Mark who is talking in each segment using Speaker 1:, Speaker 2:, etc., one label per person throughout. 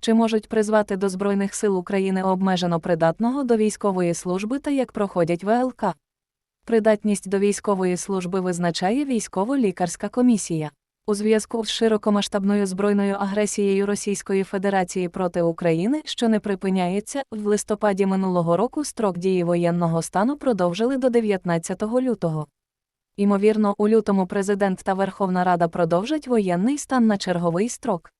Speaker 1: Чи можуть призвати до Збройних сил України обмежено придатного до військової служби та як проходять ВЛК? Придатність до військової служби визначає військово-лікарська комісія. У зв'язку з широкомасштабною збройною агресією Російської Федерації проти України, що не припиняється, в листопаді минулого року строк дії воєнного стану продовжили до 19 лютого. Імовірно, у лютому президент та Верховна Рада продовжать воєнний стан на черговий строк.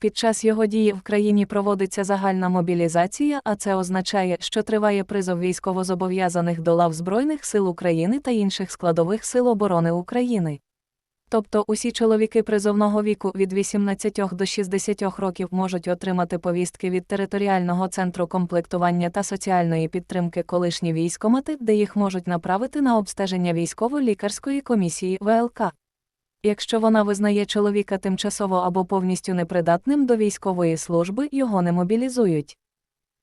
Speaker 1: Під час його дії в країні проводиться загальна мобілізація, а це означає, що триває призов військовозобов'язаних до лав Збройних сил України та інших складових сил оборони України. Тобто усі чоловіки призовного віку від 18 до 60 років можуть отримати повістки від територіального центру комплектування та соціальної підтримки колишні військомати, де їх можуть направити на обстеження військово-лікарської комісії ВЛК. Якщо вона визнає чоловіка тимчасово або повністю непридатним до військової служби, його не мобілізують.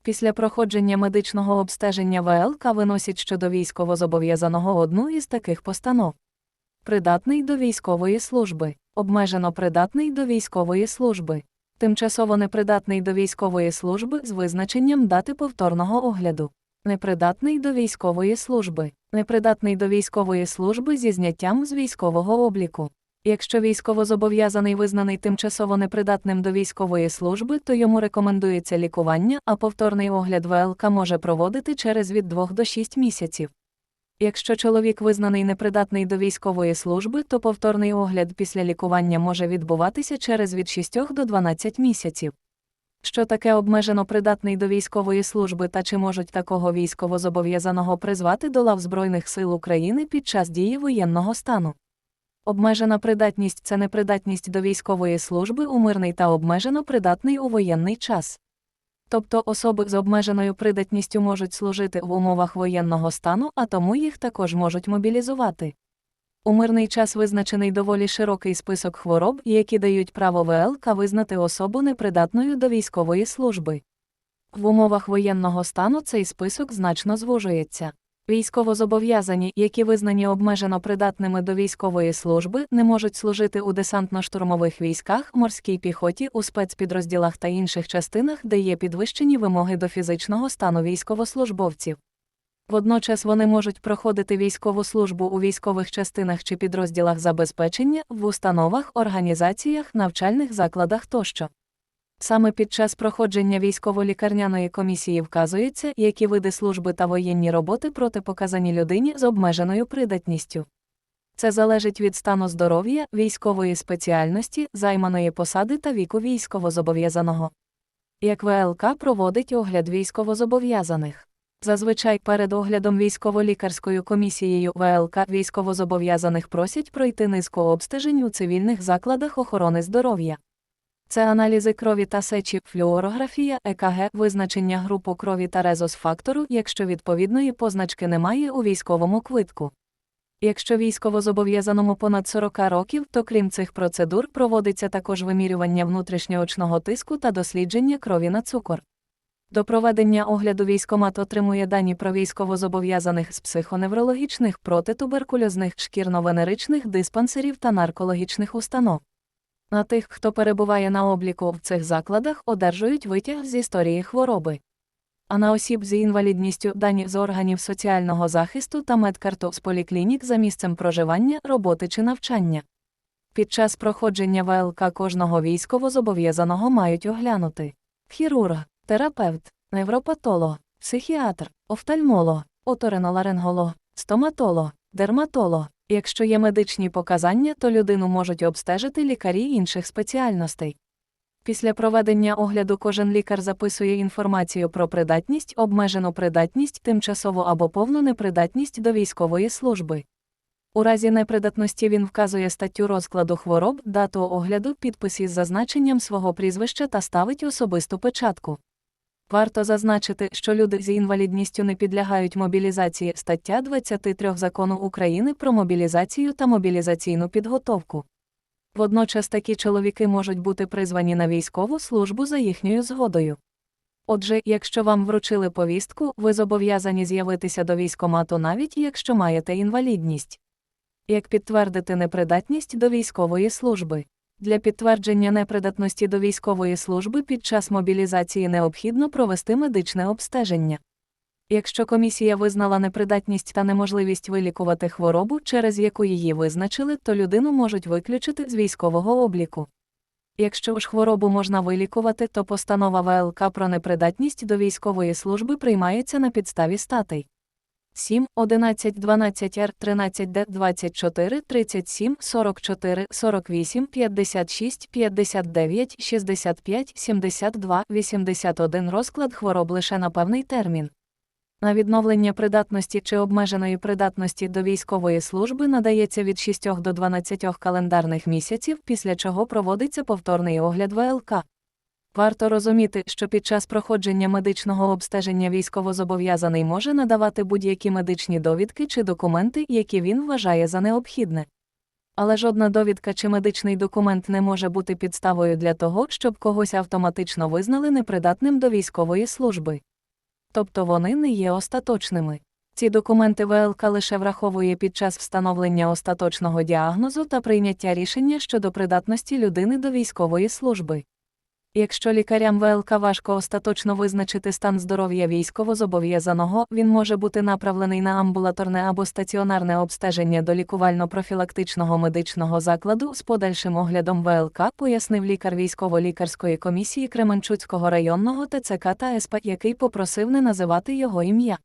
Speaker 1: Після проходження медичного обстеження ВЛК виносять щодо військовозобов'язаного одну із таких постанов. Придатний до військової служби, обмежено придатний до військової служби, тимчасово непридатний до військової служби з визначенням дати повторного огляду, непридатний до військової служби, непридатний до військової служби зі зняттям з військового обліку. Якщо військовозобов'язаний визнаний тимчасово непридатним до військової служби, то йому рекомендується лікування, а повторний огляд ВЛК може проводити через від 2 до 6 місяців. Якщо чоловік визнаний непридатний до військової служби, то повторний огляд після лікування може відбуватися через від 6 до 12 місяців. Що таке обмежено придатний до військової служби та чи можуть такого військовозобов'язаного призвати до лав Збройних сил України під час дії воєнного стану? Обмежена придатність це непридатність до військової служби у мирний та обмежено придатний у воєнний час. Тобто особи з обмеженою придатністю можуть служити в умовах воєнного стану, а тому їх також можуть мобілізувати. У мирний час визначений доволі широкий список хвороб, які дають право ВЛК визнати особу непридатною до військової служби. В умовах воєнного стану цей список значно звужується. Військовозобов'язані, які визнані обмежено придатними до військової служби, не можуть служити у десантно-штурмових військах, морській піхоті, у спецпідрозділах та інших частинах, де є підвищені вимоги до фізичного стану військовослужбовців. Водночас вони можуть проходити військову службу у військових частинах чи підрозділах забезпечення, в установах, організаціях, навчальних закладах тощо. Саме під час проходження військово-лікарняної комісії вказується, які види служби та воєнні роботи протипоказані людині з обмеженою придатністю. Це залежить від стану здоров'я, військової спеціальності, займаної посади та віку військовозобов'язаного. Як ВЛК проводить огляд військовозобов'язаних. Зазвичай перед оглядом військово-лікарською комісією ВЛК військовозобов'язаних просять пройти низку обстежень у цивільних закладах охорони здоров'я. Це аналізи крові та сечі, флюорографія, ЕКГ, визначення групу крові та резус-фактору, якщо відповідної позначки немає у військовому квитку. Якщо військовозобов'язаному понад 40 років, то крім цих процедур проводиться також вимірювання внутрішньоочного тиску та дослідження крові на цукор. До проведення огляду військомат отримує дані про військовозобов'язаних з психоневрологічних, протитуберкульозних, шкірно-венеричних диспансерів та наркологічних установ. На тих, хто перебуває на обліку в цих закладах, одержують витяг з історії хвороби. А на осіб з інвалідністю дані з органів соціального захисту та медкарту з поліклінік за місцем проживання, роботи чи навчання. Під час проходження ВЛК кожного військовозобов'язаного мають оглянути хірург, терапевт, невропатолог, психіатр, офтальмолог, оториноларинголог, стоматолог, дерматолог. Якщо є медичні показання, то людину можуть обстежити лікарі інших спеціальностей. Після проведення огляду кожен лікар записує інформацію про придатність, обмежену придатність, тимчасову або повну непридатність до військової служби. У разі непридатності він вказує статтю розкладу хвороб, дату огляду, підпис із зазначенням свого прізвища та ставить особисту печатку. Варто зазначити, що люди з інвалідністю не підлягають мобілізації стаття 23 закону України про мобілізацію та мобілізаційну підготовку. Водночас такі чоловіки можуть бути призвані на військову службу за їхньою згодою. Отже, якщо вам вручили повістку, ви зобов'язані з'явитися до військомату навіть якщо маєте інвалідність. Як підтвердити непридатність до військової служби? Для підтвердження непридатності до військової служби під час мобілізації необхідно провести медичне обстеження. Якщо комісія визнала непридатність та неможливість вилікувати хворобу, через яку її визначили, то людину можуть виключити з військового обліку. Якщо ж хворобу можна вилікувати, то постанова ВЛК про непридатність до військової служби приймається на підставі статей. 7, 11, 12 Р, 13 Д, 24, 37, 44, 48, 56, 59, 65, 72, 81 розклад хвороб лише на певний термін. На відновлення придатності чи обмеженої придатності до військової служби надається від 6 до 12 календарних місяців, після чого проводиться повторний огляд ВЛК. Варто розуміти, що під час проходження медичного обстеження військовозобов'язаний може надавати будь-які медичні довідки чи документи, які він вважає за необхідне. Але жодна довідка чи медичний документ не може бути підставою для того, щоб когось автоматично визнали непридатним до військової служби. Тобто вони не є остаточними. Ці документи ВЛК лише враховує під час встановлення остаточного діагнозу та прийняття рішення щодо придатності людини до військової служби. Якщо лікарям ВЛК важко остаточно визначити стан здоров'я військовозобов'язаного, він може бути направлений на амбулаторне або стаціонарне обстеження до лікувально-профілактичного медичного закладу з подальшим оглядом ВЛК, пояснив лікар військово-лікарської комісії Кременчуцького районного ТЦК та СП, який попросив не називати його ім'я.